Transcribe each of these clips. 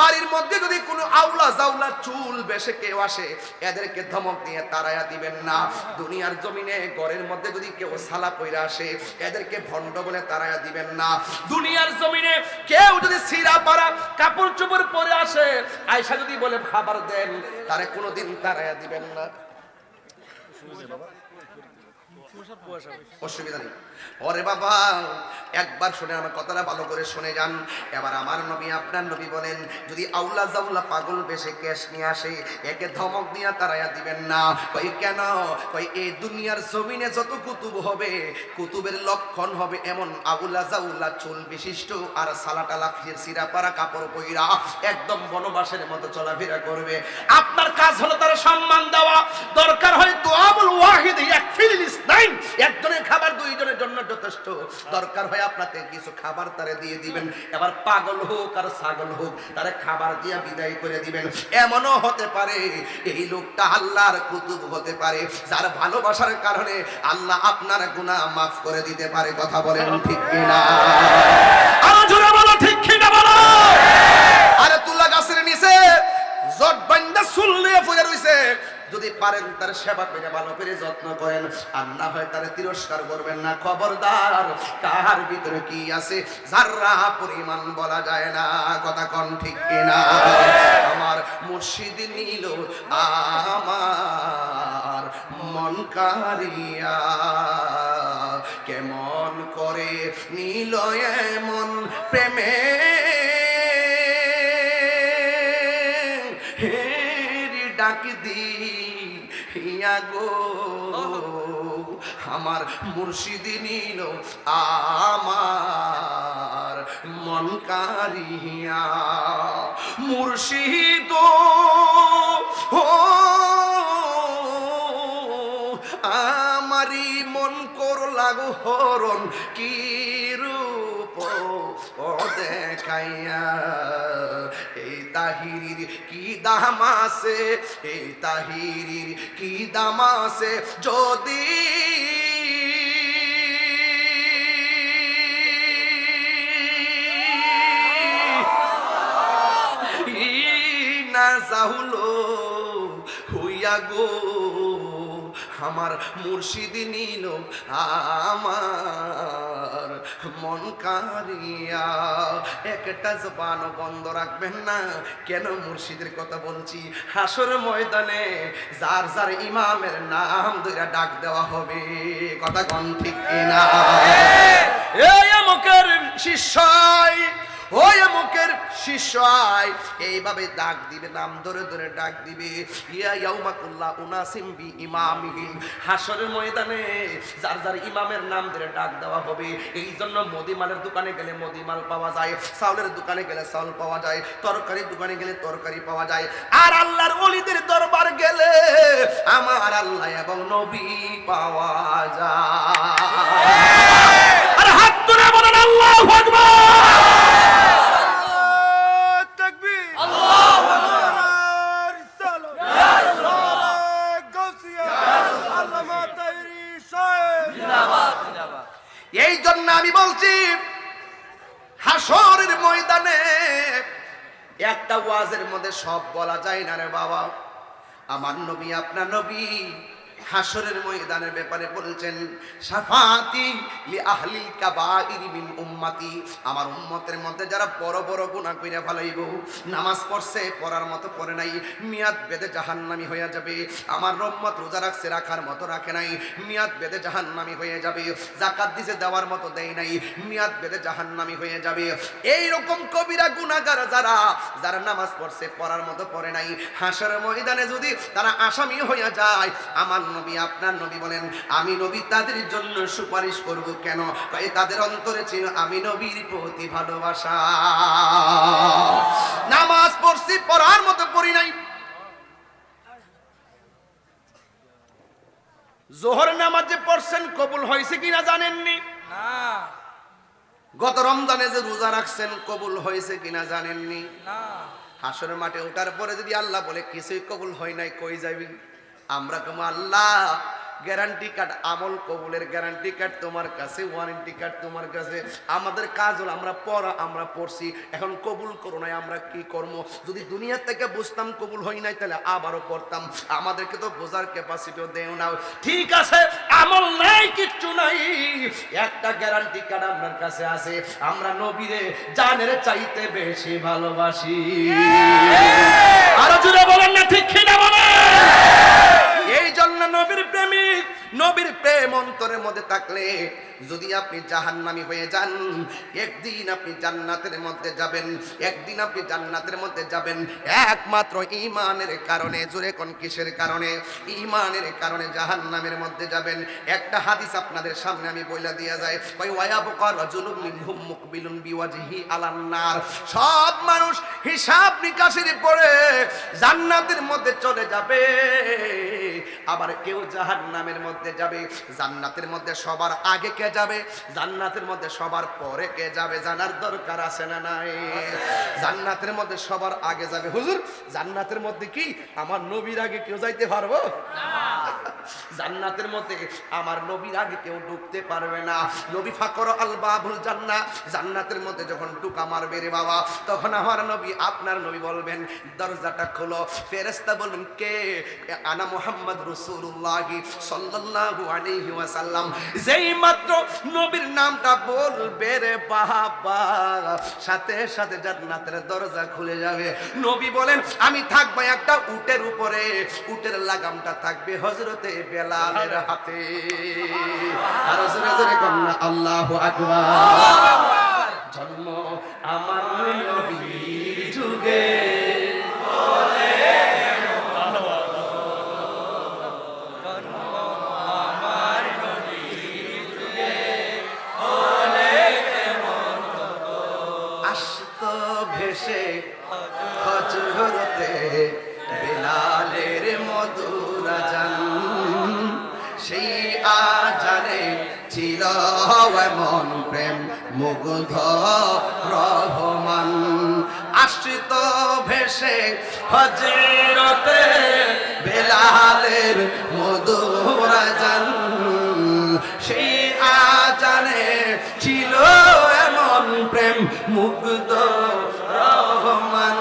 বাড়ির মধ্যে যদি কোনো আউলা জাউলা চুল বেশে কেউ আসে, এদেরকে ধমক দিয়ে তারায়া দিবেন না। দুনিয়ার জমিনে, ঘরের মধ্যে যদি কেউ সালা পইরা আসে, এদেরকে ভণ্ড বলে তারায়া দিবেন না। দুনিয়ার জমিনে কেউ যদি সিরা পারা কাপড় চোপড় পরে আসে আয়সা যদি বলে, খাবার দেন। তারে কোনোদিন তারায়া দিবেন না। অসুবিধা নেই। ওরে বাবা, একবার শুনে আমার কথাটা ভালো করে শুনে যান। এবার আমার নবী, আপনার নবী বলেন, যদি আউলা জাউলা পাগল বেশে ক্যাশ নিয়ে আসে, একে ধমক দিয়া তারাইয়া দিবেন না। কই কেন? কই এই দুনিয়ার জমিনে যত কুতুব হবে, কুতুবের লক্ষণ হবে এমন আউলা জাউলা চুল বিশিষ্ট আর সালাটালা সিরা পারা কাপড় পইরা একদম বনবাসের মতো চলাফেরা করবে। আপনার কাজ হলো তার সম্মান দেওয়া। দরকার হয় তো আবুল ওয়াহিদ ইয়াকফিল ইসনাইন একজনের খাবার, দুইজনের জন্য যথেষ্ট। দরকার হয় আপনাকে কিছু খাবার তারে দিয়ে দিবেন। এবার পাগল হোক আর ছাগল হোক, তারে খাবার দিয়ে বিদায় করে দিবেন। এমনও হতে পারে, এই লোকটা আল্লাহর কুতুব হতে পারে, যার ভালোবাসার কারণে আল্লাহ আপনার গুনাহ মাফ করে দিতে পারে। কথা বলেন ঠিক কিনা? আরও তুলা গাছের নিচে জট বান্দা শুনলে পড়ে রইছে। যদি পারেন তার সেবা করে, ভালো করে যত্ন করেন। আর না হয় তার তিরস্কার করবেন না। খবরদার, কার ভিতরে কি আছে? যাররা পরিমাণ বলা যায় না। কথা কন ঠিক কিনা? আমার মুর্শিদ নিল, আমার মন কারিয়া কেমন করে নিল এমন প্রেমে মুর্শিদি নিল আমার মন কারিয়া মুর্শিদ আমারি মন কর লাগো হরণ কি রূপ দেখাইয়া। এই তাহিরির কি দাম আছে? এই তাহিরির কি দাম আছে? যদি না চাহুলো হইয়া গো, আমার মুর্শিদ নিল আমার মন কারিয়া একটা জবান বন্ধ রাখবেন না, কেন মুর্শিদের কথা বলছি? হাসর ময়দানে যার যার ইমামের নাম ধরে ডাক দেওয়া হবে। কথা কন ঠিক কিনা? এই ওই মুখের শিষ্যাই। এইভাবে ডাক দিবে, নাম ধরে ধরে ডাক দিবে। ইয়া ইয়াউমাকুল্লাহ উনাসিম বি ইমামিহিম হাসরের ময়দানে যার যার ইমামের নাম ধরে ডাক দেওয়া হবে, এই জন্য মদিমালের দোকানে গেলে মদিমাল পাওয়া যায়, চাউলের দোকানে গেলে চাউল পাওয়া যায়, তরকারির দোকানে গেলে তরকারি পাওয়া যায়। আর আল্লাহর অলিদের দরবার গেলে আমার আল্লাহ এবং নবী পাওয়া যায়। আর হাত তুলে বলেন, আল্লাহু আকবার! ওয়াজের মধ্যে সব বলা যায় না রে বাবা। আমার নবী আপনার নবী। হাসরের ময়দানের ব্যাপারে বলছেন, সাফাতি লি আহলিল কাবাইর মিন উম্মতি। আমার উম্মতের মধ্যে যারা বড় বড় গুনাহ কইরা ফেলাইব, নামাজ পড়ছে, পড়ার মতো পড়ে নাই, মিয়াদ বেদে জাহান্নামি হয়ে যাবে। আমার রহমত রোজা রাখছে, রাখার মতো রাখে নাই, মিয়াদ বেদে জাহান্নামি হয়ে যাবে। জাকাত দিছে, দেওয়ার মতো দেয় নাই, মিয়াদ বেদে জাহান্নামি হয়ে যাবে। এই রকম কবিরা গুনাহগার যারা যারা নামাজ পড়ছে, পড়ার মতো পড়ে নাই হাসর ময়দানে যদি তারা আসামি হয়ে যায়, আমার নবী আপনার নবী বলেন আমি নবী তাদের জন্য সুপারিশ করব কেন? তাদের অন্তরে ছিল আমি নবীর প্রতি ভালোবাসা। নামাজ পড়ছি পড়ার মতো পড়ি নাই। জোহর নামাজ পড়ছেন কবুল হয়েছে কিনা জানেননি? না। গত রমজানে যে রোজা রাখছেন কবুল হয়েছে কিনা জানেননি? না। হাসরের মাঠে ওঠার পরে যদি আল্লাহ বলে কিছুই কবুল হয় নাই কই যাবি? আমরা কম আল্লাহ গ্যারান্টি কার্ড আমল কবুলের গ্যারান্টি কার্ড তোমার কাছে ওয়ারেন্টি কার্ড তোমার কাছে। আমাদের কাজ হলো আমরা পড়া আমরা পড়ছি। এখন কবুল করো নাই আমরা কি করব? যদি দুনিয়া থেকে বুঝতাম কবুল হই নাই তাহলে আবারও পড়তাম। আমাদেরকে তো বোঝার ক্যাপাসিটিও দেও না। ঠিক আছে আমল নাই কিচ্ছু নাই। একটা গ্যারান্টি কার্ড আপনার কাছে আছে। আমরা নবীরে জানের চাইতে বেশি ভালোবাসি। আরও জুড়ে বলেন না ঠিক কিনা বলেন এই জন্য নবীর প্রেমিক নবীর প্রেম অন্তরের মধ্যে থাকলে যদি আপনি জাহান্নামী হয়ে যান, একদিন আপনি জান্নাতের মধ্যে যাবেন, একদিন আপনি জান্নাতের মধ্যে যাবেন। একমাত্র ইমানের কারণে, জোরে কোন কিসের কারণে? ইমানের কারণে জাহান্নামের মধ্যে যাবেন। একটা হাদিস আপনাদের সামনে আমি বইলা দিয়া যায় ওই ওয়ায়াবকা রাজুলুম মিনহুম মুকবিলুন বিওয়াজহি আলান নার। সব মানুষ হিসাব নিকাশের পরে জান্নাতের মধ্যে চলে যাবে। আবার কেউ জাহান নামের মধ্যে যাবে, জান্নাতের মধ্যে সবার আগে কে যাবে, জান্নাতের মধ্যে সবার পরে কে যাবে জানার দরকার আছে না নাই? জান্নাতের মধ্যে সবার আগে যাবে। হুজুর, জান্নাতের মধ্যে কি আমার নবীর আগে কেউ যাইতে পারব? জান্নাতের মধ্যে আমার নবীর আগে কেউ ঢুকতে পারবে না। নবী ফাকর আল বাবুল জান্না, জান্নাতের মধ্যে যখন ঢুকা মারবে রে বাবা, তখন আমার নবী, আপনার নবী বলবেন, দরজাটা খোলো। ফেরেস্তা বলবেন, কে? আনা মুহাম্মদ রাসূলুল্লাহি সাল্লাল্লাহু আলাইহি ওয়াসাল্লাম। যেই মাত্র নবীর নামটা বলবে রে বাবা, সাথে সাথে জান্নাতের দরজা খুলে যাবে। নবী বলেন, আমি থাকব একটা উটের উপরে। উটের লাগামটা থাকবে হজরতে বেলালের হাতে। আর জোরে জোরে কন্যা আল্লাহু আকবার। জন্ম আমার নবীর যুগে। এমন প্রেম, মুগ্ধ রহমান। আশ্রিত ভেসে হজরতে বেলালের মধুরা জান সেই আজানে ছিল এমন প্রেম, মুগ্ধ রহমান।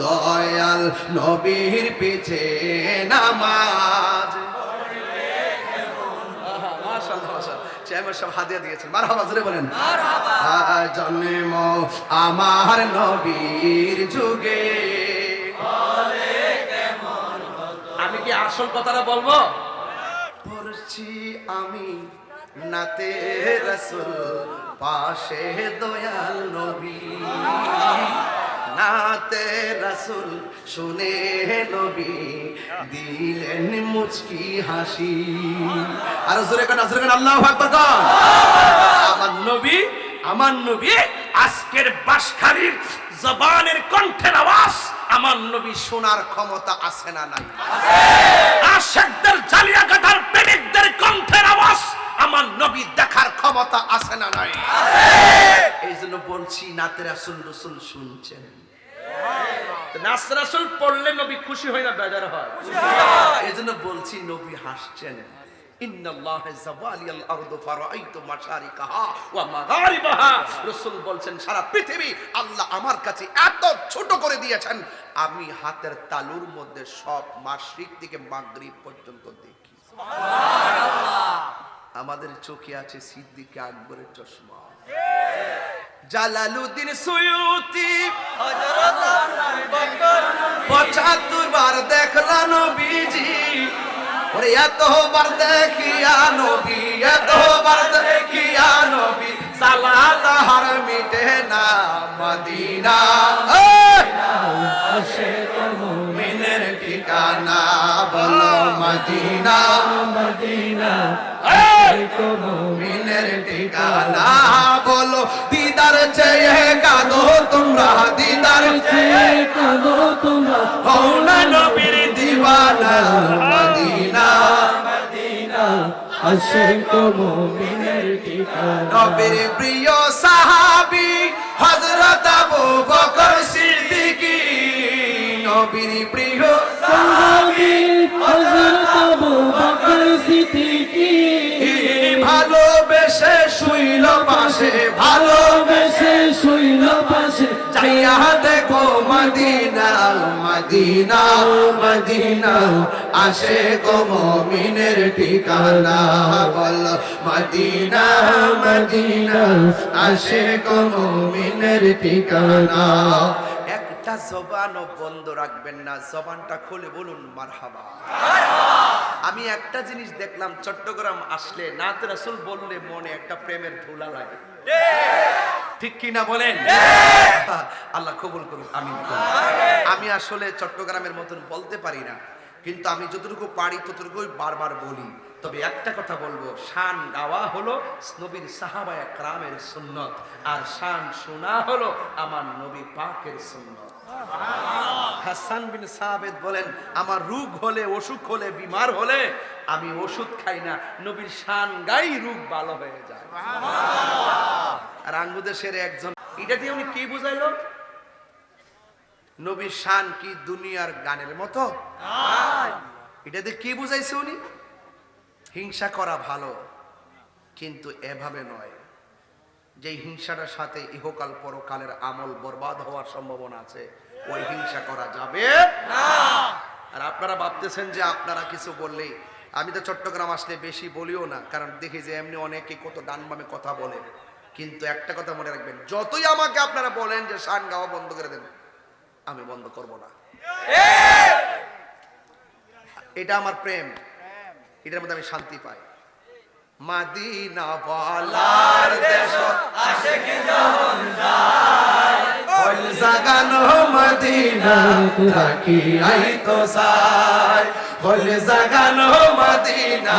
দয়াল নবীর পিছে নামাজ। চেয়ারম্যান সব হাদিয়া দিয়েছেন। মার হাবা জোরে বলেন। জন্ম আমার নবীর যুগে। আমি কি আসল কথাটা বলব? পড়ছি আমি নাতে রসুল পাশে দয়াল নবী। নাতে রসুল শুনে নবী। দিলেন মুচকি হাসি। আর জোরে কান জোরে কান, আল্লাহু আকবার কান। আমার নবী আমার নবী, আজকের বাসখালীর জবানের কণ্ঠের আওয়াজ আমার নবী শোনার ক্ষমতা আছে না নাই। আশেকদের জালিয়া কাটার প্রেমিকদের কণ্ঠের আওয়াজ আমার নবী দেখার ক্ষমতা আছে না নাই। এই জন্য বলছি নাতে রাসুল রসুল শুনছেন। নাসরাসুল পড়লে নবী খুশি হয় না বেজার হয়? এই জন্য বলছি নবী হাসছেন। ছোট করে দিয়েছেন আমি হাতের তালুর মধ্যে সব মাসিক থেকে মাগরিব পর্যন্ত দেখি। আমাদের চোখে আছে সিদ্দিকে আকবরের চশমা। জালালুদ্দিন সুয়ুতি পঁচাত্তর বার দেখলা নবীজি। ওরে এতবার দেখিয়া নবী, এতবার দেখিয়া নবী সালা তাহার মিটে না মদিনা। মিনের ঠিকানা বলো মদিনা। মিনের ঠিকানা বলো দিদার চেয়ে কাঁদো তোমরা, দিদার চেয়ে কাঁদো তোমরা। হও না নবীর দিওয়ানা, মদিনা মদিনা, আশিক মুমিনের ঠিকানা। নবীর প্রিয় সাহাবী হযরত আবু বকর সিদ্দিকী। নবীর প্রিয় সাহাবী হযরত আবু বকর সিদ্দিকী। ভালোবেসে পাশে, ভালোবেসে শুইল পাশে। চাইয়া দেখো মদিনা মদিনা মদিনা। আসে গো মমিনের ঠিকানা, বল মদিনা মদিনা। আসে গো মমিনের ঠিকানা। একটা জবানও বন্ধ রাখবেন না জবানটা খুলে বলুন মারহাবা। আমি একটা জিনিস দেখলাম চট্টগ্রাম আসলে নাত রাসুল বললে মনে একটা প্রেমের ধুলা লাগে। ঠিক কি না বলেন? আল্লাহ কবুল করুন আমি আমি আসলে চট্টগ্রামের মতন বলতে পারি না কিন্তু আমি যতটুকু পারি ততটুকুই বারবার বলি। তবে একটা কথা বলব শান গাওয়া হলো নবীর সাহাবা একরামের সুন্নত আর শান শোনা হলো আমার নবী পাকের সুন্নত। হাসান বিন সাহাবেদ বলেন আমার রোগ হলে অসুখ হলে বিমার হলে আমি ওষুধ খাই না। নবীর শান গাই রোগ ভালো হয়ে যায়। আর আঙ্গুদেশের একজন এটা দিয়ে উনি কি বুঝাইলো? নবীর শান কি দুনিয়ার গানের মতো? এটা দিয়ে কি বুঝাইছে উনি? হিংসা করা ভালো কিন্তু এভাবে নয়। যে হিংসাটার সাথে ইহকাল পরকালের আমল বরবাদ হওয়ার সম্ভাবনা আছে ওই হিংসা করা যাবে না। আর আপনারা ভাবতেছেন যে আপনারা কিছু বললেই, আমি তো চট্টগ্রাম আসলে বেশি বলিও না, কারণ দেখি যে এমনি অনেকে কত ডান বামে কথা বলে। কিন্তু একটা কথা মনে রাখবেন, যতই আমাকে আপনারা বলেন যে শান গাওয়া বন্ধ করে দেন, আমি বন্ধ করব না। এটা আমার প্রেম। এটার মধ্যে আমি শান্তি পাই। মাদিনা বলার দেশ হল জাগানো মদিনা রাখি আই তো সাই। হল জাগানো মদিনা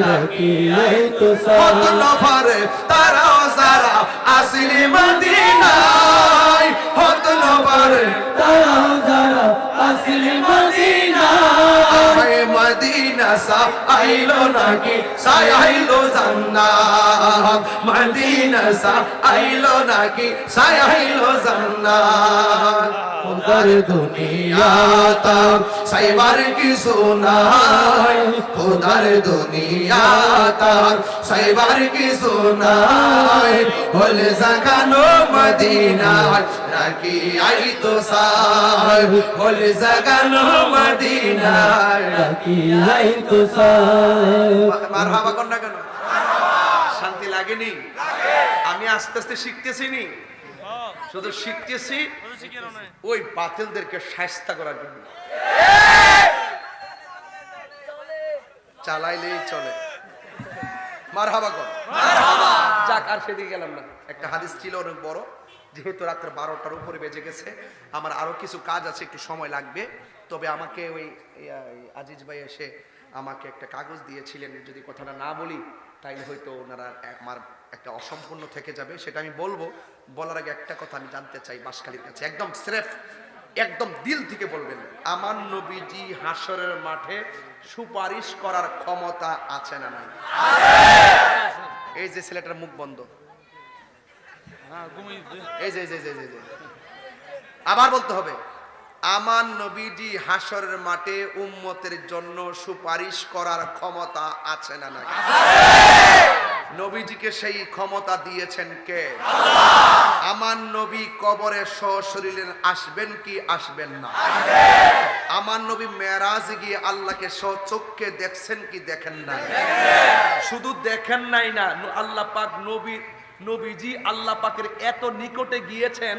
রাখি আই তো কত নফরে তারাও সারা আসিলি মদিনায়। হত নফরে তারাও যারা আসলি মদিনা আয় মদিনা সা আইলো নাকি? সাই আইলো জান্নাত মদিনা সা আইলো নাকি? সাই আইলো জান্নাত খোদার দুনিয়া তা সাইবার কি সোনাই খোদার দুনিয়া তার সাইবার কি সোনাই হল জাগানো মদিনা রাখি আই তো সাই? হল জাগানো মদিনা রাখি আই তো সাই মার হাবা কর না কেন? শান্তি লাগেনি? আমি আস্তে আস্তে শিখতেছি নি। শুধু শিখতেছি ওই বাতিলদেরকে সায়স্তা করার জন্য। চালাইলেই চলে। একটা হাদিস ছিল অনেক বড়। যেহেতু রাত্রে বারোটার উপরে বেজে গেছে, আমার আরও কিছু কাজ আছে, একটু সময় লাগবে। তবে আমাকে ওই আজিজ ভাই এসে আমাকে একটা কাগজ দিয়েছিলেন যদি কথাটা না বলি তাইলে হয়তো ওনারা আমার একটা অসম্পূর্ণ থেকে যাবে সেটা আমি বলব। বলার আগে একটা কথা আমি জানতে চাই বাসখালীর কাছে। একদম স্রেফ একদম দিল থেকে বলবেন আমার নবীজি হাসরের মাঠে সুপারিশ করার ক্ষমতা আছে না নাই? এই যে ছেলেটার মুখ বন্ধ। এই যে এই যে, এই যে, এই যে, এই যে। আবার বলতে হবে আমার নবীজি হাসরের মাঠে উম্মতের জন্য সুপারিশ করার ক্ষমতা আছে না নাই? নবীজিকে সেই ক্ষমতা দিয়েছেন কে? আমার নবী কবরে সশরীরে আসবেন কি আসবেন না? আমার নবী মেরাজ গিয়ে আল্লাহকে সচক্ষে দেখছেন কি দেখেন নাই? শুধু দেখেন নাই না ন- আল্লাহ পাক নবী, নবীজি আল্লাহ পাকের এত নিকটে গিয়েছেন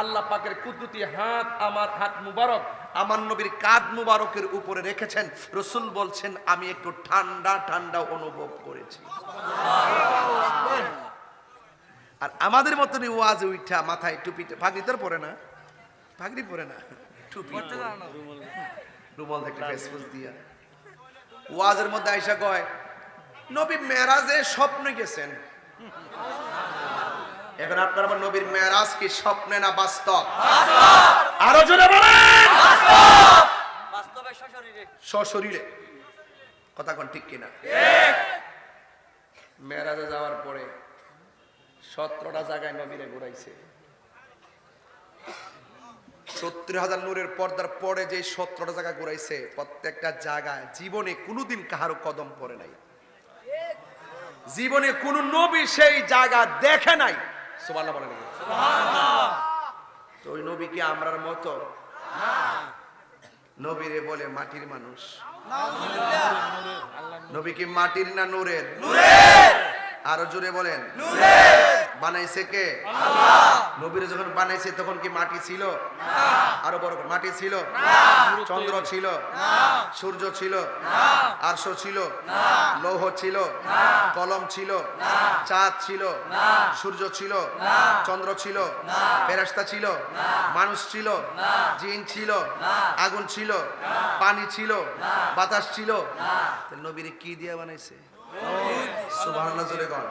আল্লাহ পাকের কুদরতি হাত, আমার হাত মুবারক, আমার নবীর কাঁধ মুবারকের উপরে রেখেছেন। রসুল বলছেন, আমি একটু ঠান্ডা ঠান্ডা অনুভব করেছি। আর আমাদের মতনই ওয়াজ উঠা মাথায় টুপিতে ভাগরি তোর পরে না? ভাগরি পরে না? টুপি রুমাল ফেসফুস দিয়া। ওয়াজের মধ্যে আইসা কয়, নবী মেরাজে স্বপ্নে গেছেন। এখন আপনার আবার নবীর মেরাজ কি স্বপ্নে না বাস্তব? আরও জোরে বলেন! সশরীরে। কথা কোন ঠিক কিনা? মেরাজে যাওয়ার পরে সতেরোটা জায়গায় নবীরে ঘুরাইছে। সত্তর হাজার নূরের পর্দার পরে যে সতেরোটা জায়গা ঘুরাইছে প্রত্যেকটা জায়গায় জীবনে কোনোদিন কাহারও কদম পড়ে নাই। জীবনে কোন নবী সেই জায়গা দেখে নাই। সুবহানাল্লাহ বলেন তো ওই নবী কি আমরার মতো? নবীরে বলে মাটির মানুষ। নবী কি মাটির না নূরের? আরও জোরে বলেন। বানাইছে কে? নবীরে যখন বানাইছে তখন কি মাটি ছিল? আরও বড় করে, মাটি ছিল চন্দ্র ছিল সূর্য ছিল আরশ ছিল লৌহ ছিল কলম ছিল চাঁদ ছিল সূর্য ছিল চন্দ্র ছিল ফেরেশতা ছিল মানুষ ছিল জিন ছিল আগুন ছিল পানি ছিল বাতাস ছিল নবীরে কি দিয়ে বানাইছে সুবহানাল্লাহ জোরে কর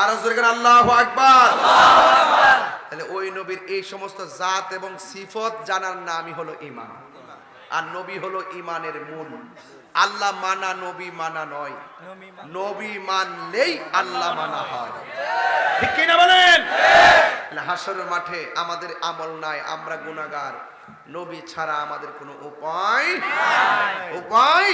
আরও জোরে কর আল্লাহু আকবার তাহলে ওই নবীর এই সমস্ত জাত এবং সিফত জানার নামই হলো ঈমান। আর নবী হলো ঈমানের মূল। আল্লাহ মানা, নবী মানা নয়। নবী মানলেই আল্লাহ মানা হয়। ঠিক কি না বলেন হাসরের মাঠে আমাদের আমল নাই, আমরা গুনাহগার। নবী ছাড়া আমাদের কোনো উপায় উপায়